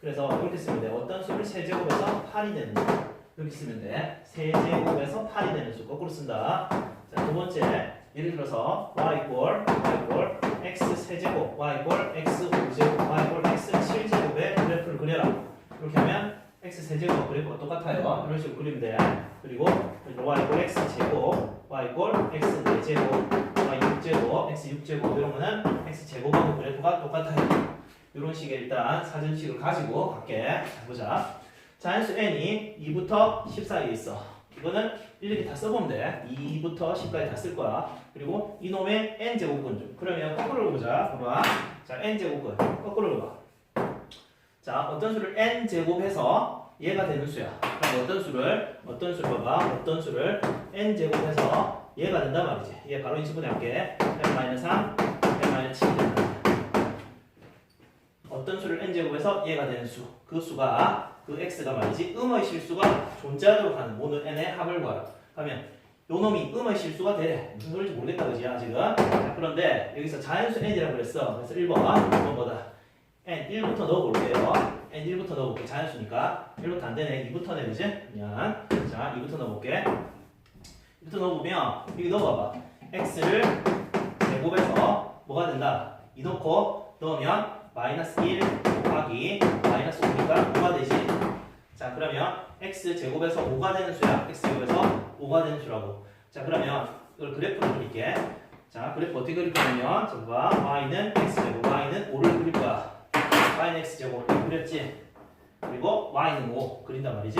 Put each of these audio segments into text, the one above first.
그래서 이렇게 쓰면 돼. 어떤 수를 세제곱에서 8이 되는 수. 이렇게 쓰면 돼. 세제곱에서 8이 되는 수. 거꾸로 쓴다. 자, 두 번째. 예를 들어서 y 이꼴 y 이꼴 x 세제곱 y 이꼴 x 5제곱 y 이꼴 x 7제곱의 그래프를 그려라. 이렇게 하면 x 세제곱 그래프가 똑같아요. 이런 식으로 그리면 돼. 그리고 y 이꼴 x 제곱 y 이꼴 x 4제곱 y 6제곱 x 6제곱 이런 거는 x 제곱하고 그래프가 똑같아요. 이런 식의 일단 사전식을 가지고 갈게. 자, 보자. 자연수 n이 2부터 10 사이에 있어. 이거는 일일이 다 써보면 돼. 2부터 10까지 다 쓸 거야. 그리고 이놈의 n 제곱근 중. 그러면 거꾸로 보자. 봐봐. 자, n 제곱근. 거꾸로 봐. 자, 어떤 수를 n 제곱해서 얘가 되는 수야. 그럼 어떤 수를 어떤 수를 봐봐. 어떤 수를 n 제곱해서 얘가 된단 말이지. 얘 바로 인수분해 할게. n 마이너스 3, n 마이너스 7 된다. 어떤 수를 n 제곱해서 얘가 되는 수. 그 수가 그 x가 말이지 음의 실수가 존재하도록 하는 모든 n의 합을 구하라. 하면 요 놈이 음의 실수가 돼. 무슨 소리인지 모르겠다 그지 아직은. 자, 그런데 여기서 자연수 n이라고 그랬어. 그래서 1번 1번 뭐다? n 1부터 넣어볼게요. n 1부터 넣어볼게. 자연수니까 1부터 안 되네. 2부터 내 그지? 그냥 자 2부터 넣어볼게. 2부터 넣어보면 여기 넣어봐봐. x를 제곱해서 뭐가 된다? 2 넣고 넣으면 마이너스 1 곱하기 마이너스 5니까 5가 되지. 자 그러면 x 제곱에서 5가 되는 수야. x 제곱에서 5가 되는 수라고. 자 그러면 이걸 그래프로 그릴게. 자 그래프 어떻게 그릴 거냐면 저봐 y는 x 제곱, y는 5를 그릴 거야. y는 x 제곱 그렸지. 그리고 y는 5 그린단 말이지.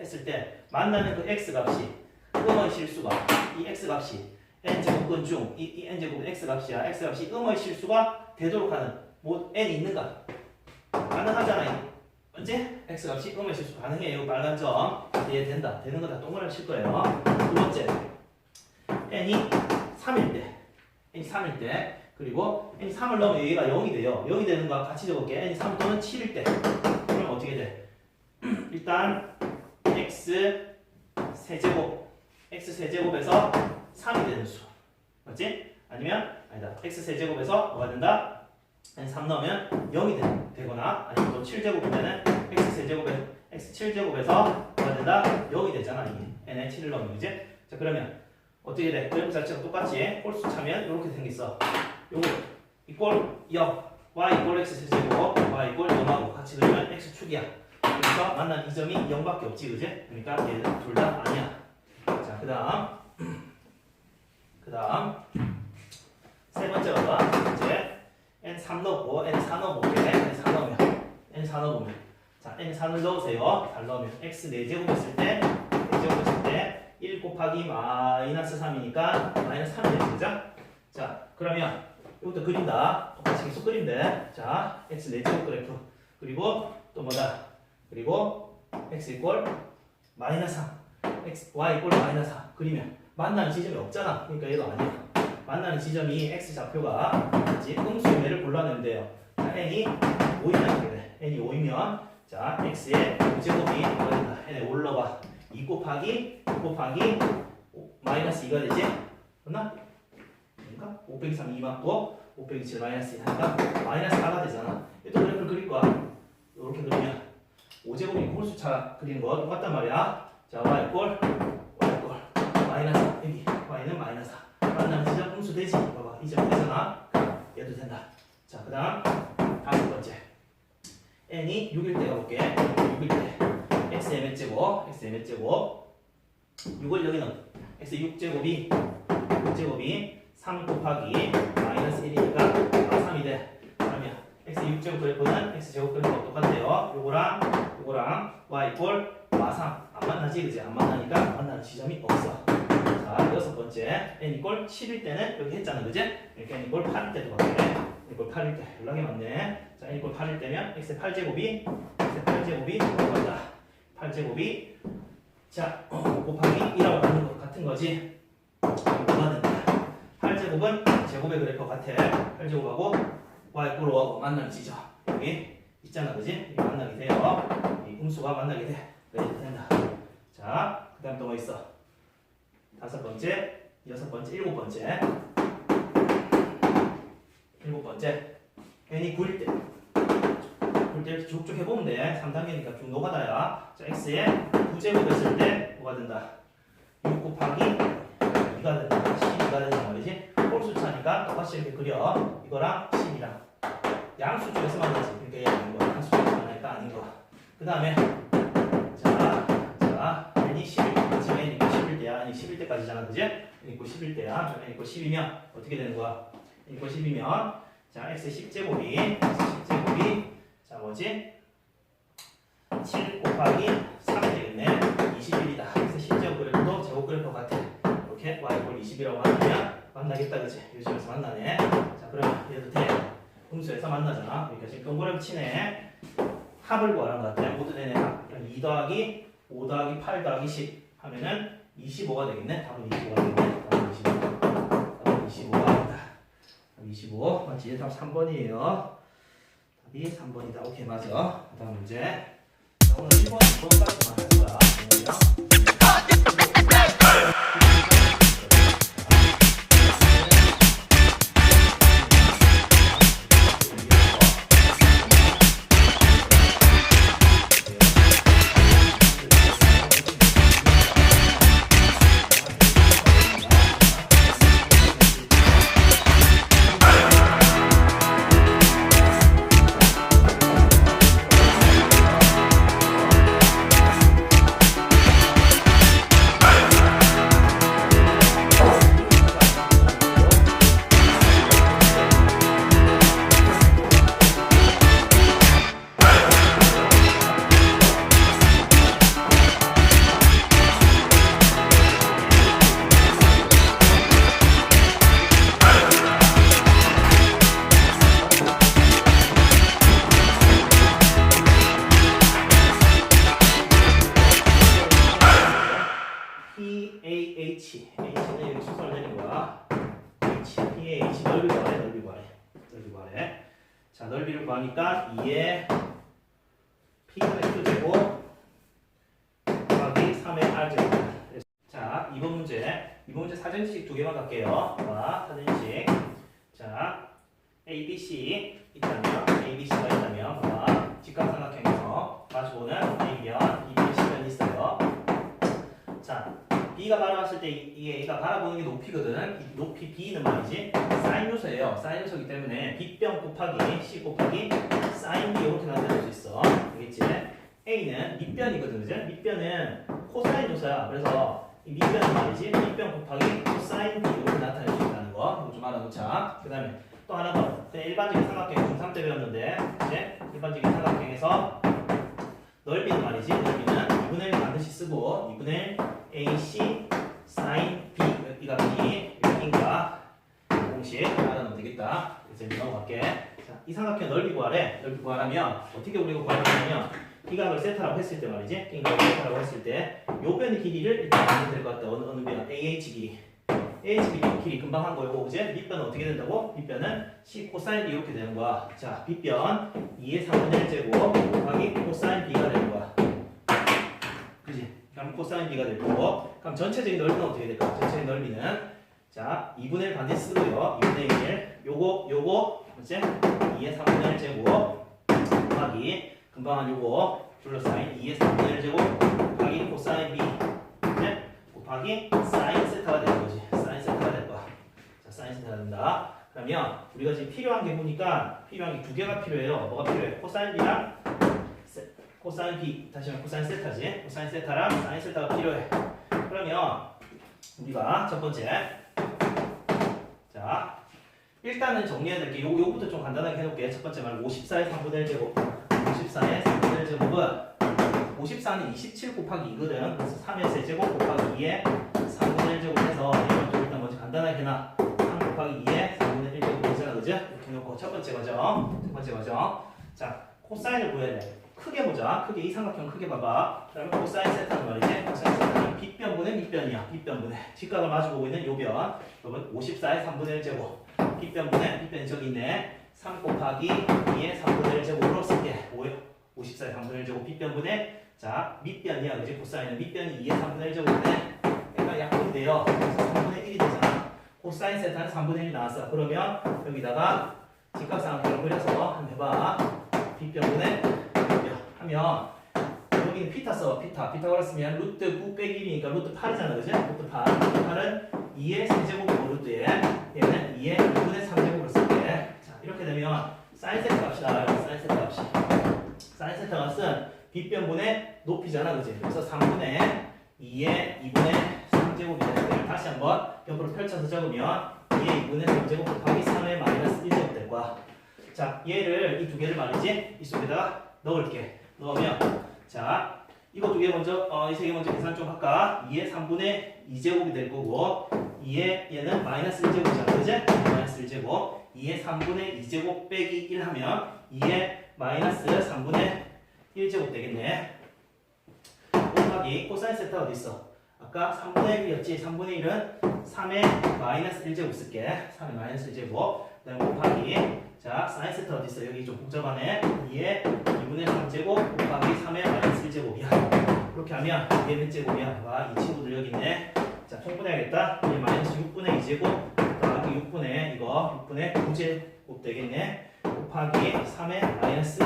했을 때 만나는 그 x 값이 음의 실수가 이 x 값이 n 제곱근 중이 이 n 제곱은 x 값이야. x 값이 음의 실수가 되도록 하는 뭐 n 있는가? 가능하잖아. 이. 언제? x 값이 음의 실수 가능해요. 빨간 점. 이해 된다. 되는 거다 동그라미 칠 거예요. 두 번째. n이 3일 때. n이 3일 때. 그리고 n이 3을 넣으면 여기가 0이 돼요. 0이 되는 거 같이 적을게. n이 3 또는 7일 때. 그럼 어떻게 돼? 일단 x 세제곱 x 세제곱에서 3이 되는 수. 맞지? 아니면 아니다. x 세제곱에서 뭐가 된다? N 3 넣으면 0이 되, 되거나 아니면 또 7제곱일 때는 x 세제곱에 x 7제곱에서 뭐가 된다? 0이 되잖아 이게 n에 7을 넣으면 그지? 자 그러면 어떻게 돼? 그래프 자체가 똑같이 홀수 차면 이렇게 생겼어 요거 이꼴 0 y 이꼴 x 세제곱 y 이꼴 0하고 같이 그리면 x 축이야 그래서 만난 이 점이 0밖에 없지 그지? 그러니까 얘는 둘다 아니야 자그 다음 그 다음 세 번째가 봐 이제 n 3 넣고 n 4 넣어볼게. N 4 넣으면. N 4 넣어보면. 자 n 4를 넣으세요. 잘 넣으면 x 4제곱 했을 때 4제곱 했을 때 1 곱하기 마이너스 3이니까 마이너스 3이 되는 거죠? 자 그러면 이것도 그린다. 똑같이 계속 그리면 돼자 x 4제곱 그래프. 그리고 또 뭐다? 그리고 x 이꼴 마이너스 3 x y 이꼴 마이너스 4 그리면 만나는 지점이 없잖아. 그러니까 얘도 아니야 만나는 지점이 x 좌표가 있지 음수의 매를 골라내면 돼요. 자, n이 5이면 어떻게 돼? n이 5이면 자, x의 5제곱이 뭐가 된다? n에 올라봐. 2 곱하기 2 곱하기 오, 마이너스 2가 되지? 맞나? 그러니까 5 빼기 3 2 맞고 5 빼기 7 마이너스 2 하니까 마이너스 4가 되잖아. 또 그래프를 그릴 거야. 이렇게 그리면 5제곱이 홀수차 그리는 거 똑같단 말이야. 자, y 꼴 y 꼴 마이너스 여기 y는 마이너스 4. 만나는 지점 음수 되지? 봐봐. 이 점 되잖아 얘도 된다. 자 그 다음 다섯 번째. n이 6일 때 가 볼게. 6일 때. x의 몇 제곱? x의 몇 제곱? 6을 여기는 x 6제곱이 6제곱이 3 곱하기 마이너스 1이니까 3이 돼. 그러면 x 6제곱 그래프는 x 제곱 그래프가 똑같아요. 요거랑 요거랑 y 이꼴 마3 안 만나지? 그지? 안 만나니까 만나는 지점이 없어 자, 여섯 번째 n 이꼴 7일 때는 여기 했잖아, 그지? 이렇게 n 이꼴 8일 때도 맞네. n 이꼴 8일 때 연락이 맞네. 자, n 이꼴 8일 때면 x의 8제곱이 x의 8제곱이 뭐다? 8제곱이 자 곱하기 1하고 같은, 거, 같은 거지. 뭐가 된다? 8제곱은 제곱의 그래프 같아. 8제곱하고 y 꼴 5하고 만나는 지점 여기 있잖아, 그지? 이 만나게 돼요. 이 음수가 만나게 돼. 그래도 된다. 자, 그 다음 또 뭐 있어? 다섯 번째 여섯 번째, 일곱 번째. 일곱 번째. n이 9일 때. 9일 때 이렇게 쭉쭉 해보면 돼. 3단계니까 쭉 노가다야. 자, x에 9제곱 했을 때 뭐가 된다? 6 곱하기 2가 된다. 12가 된단 말이지. 홀수 차니까 똑같이 이렇게 그려. 이거랑 10이랑. 양수 쪽에서 만나지. 이렇게 아닌 거. 양수 쪽에서 만나니까 아닌 거. 그 다음에 11대야. n이 11대까지잖아, 그지? n 있고 11대야. n 있고 10이면 어떻게 되는 거야? n 있고 10이면 자, x 10제곱이 x 10제곱이 자, 뭐지? 7 곱하기 3 되겠네. 21이다. 그래서 10제곱 그래프도 제곱 그래프 같아. 이렇게 y 꼴 20이라고 만나면 만나겠다, 그지? 요즘에서 만나네. 자, 그러면 얘도 돼. 음수에서 만나잖아. 그러니까 지금 동그라미 치네. 합을 구하는 것 같아. 모든 n의 합. 2 더하기 5 더하기 8 더하기 10 하면은 25가 되겠네. 답은 25가 되겠네. 답은 25. 답은 25가 된다. 답 25. 맞지? 답 3번이에요. 답이 3번이다. 오케이, 맞아. 그 다음 문제. 자, 오늘 1번, 2번까지만 할 거야. 구하래 자 넓이를 구하니까 2에 P가 Q 제곱 곱하기 3의 R 제곱. 자 이번 문제. 이번 문제 사전식 두 개만 갈게요. 봐 사전식. 자 A, B, C 있다면 A, B, C가 있다면 봐 직각삼각형에서 마주보는 A면 2면 C면 있어요 자 B가 바라봤을 때 이- 이게 A가 바라보는 게 높이거든. 이 높이 B는 말이지. 사인 요소예요. 사인 요소이기 때문에 B변 곱하기 C 곱하기 사인 B 이렇게 나타낼 수 있어. 알겠지? A는 밑변이거든, 그지? 밑변은 코사인 요소야. 그래서 이 밑변은 말이지. 밑변 곱하기 코사인 B 이렇게 나타낼 수 있다는 거. 이거 좀 알아놓자. 그 다음에 또 하나 더. 그냥 일반적인 삼각형 중3 때 배웠는데, 이제 일반적인 삼각형에서 넓이는 말이지. 넓이는 2분의 1 반드시 쓰고 2분의 1 AC sin B 이가 B 여기인가 공식 알아놓으면 되겠다. 그래서 이제 넘어갈게. 자, 이 삼각형 넓이 구하래. 넓이 구하려면 어떻게 우리가 구할 거냐면 비각을 세타라고 했을 때 말이지. 비각을 세타라고 했을 때 요 변의 길이를 일단 알면 될것 같다. 어느 어느 변 AH 길이. AH 길이, 금방 한 거고 그제 밑변은 어떻게 된다고? 밑변은 C 코사인 B 이렇게 되는 거야. 자, 밑변 2의 3분의 1 제곱 곱하기 코사인 B가 되는 거야. 그럼 코사인 B가 될 거고 그럼 전체적인 넓이는 어떻게 될까? 전체적인 넓이는 자 2분의 1 반드시 쓰고요 2분의 1 요거 요거 뭐지? 2의 3분의 1 제곱 곱하기 금방 한 요거 둘러싸인 2의 3분의 1 제곱 곱하기 코사인 B 네? 곱하기 사인 세타가 되는 거지 사인 세타가 될 거야 자 사인 세타가 된다 그러면 우리가 지금 필요한 게 보니까 필요한 게 두 개가 필요해요 뭐가 필요해? 코사인 B랑 코사인 B 다시 말해 코사인 세타지. 코사인 세타랑 사인 세타가 필요해. 그러면 우리가 첫 번째. 자 일단은 정리해야 될게 요, 요부터 좀 간단하게 해놓을게. 첫 번째 말 54의 3분의 1 제곱. 54의 3분의 1 제곱은 54는 27 곱하기 2거든. 그래서 3의 세제곱 곱하기 2의 3분의 1 제곱 해서 일단 먼저 간단하게 해놔. 3 곱하기 2의 3분의 1 제곱 되잖아 그지? 이렇게 해놓고 첫 번째 과정. 첫 번째 과정. 자 코사인을 구해야 돼 크게 보자. 크게 이 삼각형 크게 봐봐. 그러면 코사인 세타는 말이지. 코사인 세타는 빗변분의 밑변이야. 빗변분의 직각을 마주보고 있는 요 변. 그러면 54의 3분의 1 제곱. 빗변분의 밑변이 저기 있네. 3 곱하기 2의 3분의 1 제곱으로 쓸게. 54의 3분의 1 제곱 빗변분의 자 밑변이야. 그지? 코사인은 밑변이 2의 3분의 1 제곱인데 얘가 약분이 돼요. 그래서 3분의 1이 되잖아. 코사인 세타는 3분의 1이 나왔어. 그러면 여기다가 직각삼각형을 그려서 한번 해봐. 빗변분의 빗변 하면 여기는 피타 써. 피타. 피타고라 쓰면 루트 9 빼기 1이니까 루트 8이잖아. 그지? 루트 8. 루트 8은 2의 세제곱이고 루트에 얘는 2의 2분의 3제곱으로 쓸게. 자, 이렇게 되면 사인 세타 값이다. 사인 세타 값이. 사인 세타 값은 빗변분의 높이잖아. 그지? 그래서 3분의 2의 2분의 3제곱이 되는 걸 다시 한번 옆으로 펼쳐서 적으면 2의 2분의 3제곱 곱하기 3의 마이너스 1제곱 될 거야. 자, 얘를 이 두 개를 말이지 이 속에다가 넣을게. 넣으면 자, 이거 두 개 먼저 어, 이 세 개 먼저 계산 좀 할까? 2의 3분의 2제곱이 될 거고 2의 얘는 마이너스 1제곱이잖아. 그지? 마이너스 1제곱 2의 3분의 2제곱 빼기 1 하면 2의 마이너스 3분의 1제곱 되겠네. 곱하기 코사인 세타 어디 있어? 아까 3분의 1이었지. 3분의 1은 3의 마이너스 1제곱 쓸게. 3의 마이너스 1제곱. 그 다음에 곱하기 자 사인 세타 어디 있어? 여기 좀 복잡하네. 2의 2분의 3제곱 곱하기 3의 마이너스 1제곱이야. 그렇게 하면 몇 제곱이야? 와, 이 친구들 여기 있네. 자, 통분해야겠다. 이 마이너스 6분의 2제곱 더하기 6분의 이거 6분의 9제곱 되겠네. 곱하기 3의 마이너스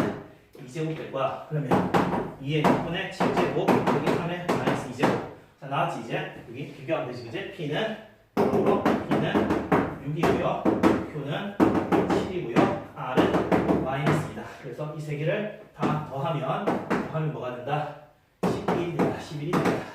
2제곱 될 거야. 그러면 2의 6분의 7제곱 여기 3의 마이너스 2제곱 자 나왔지 이제 여기 비교하면 되지 그지? P는 요로 P는 6이고요 Q는 7이고요 R은 마이너스이다 그래서 이 세 개를 다 더하면 더하면 뭐가 된다? 11이 된다 11이 된다